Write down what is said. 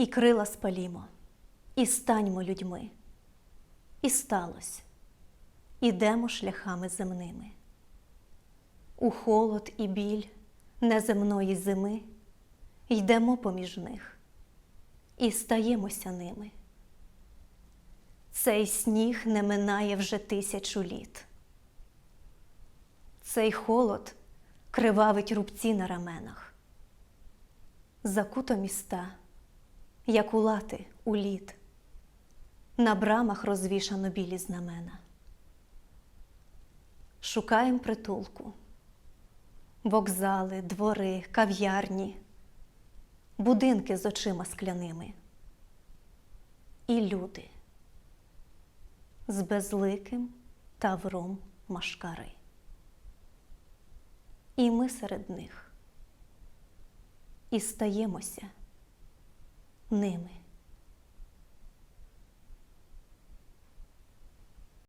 І крила спалімо, і станьмо людьми. І сталось, ідемо шляхами земними. У холод і біль неземної зими йдемо поміж них і стаємося ними. Цей сніг не минає вже тисячу літ. Цей холод кривавить рубці на раменах. Закуто міста, як у лати у лід. На брамах розвішано білі знамена. Шукаєм притулку, вокзали, двори, кав'ярні, будинки з очима скляними. І люди з безликим тавром машкари. І ми серед них і стаємося ними.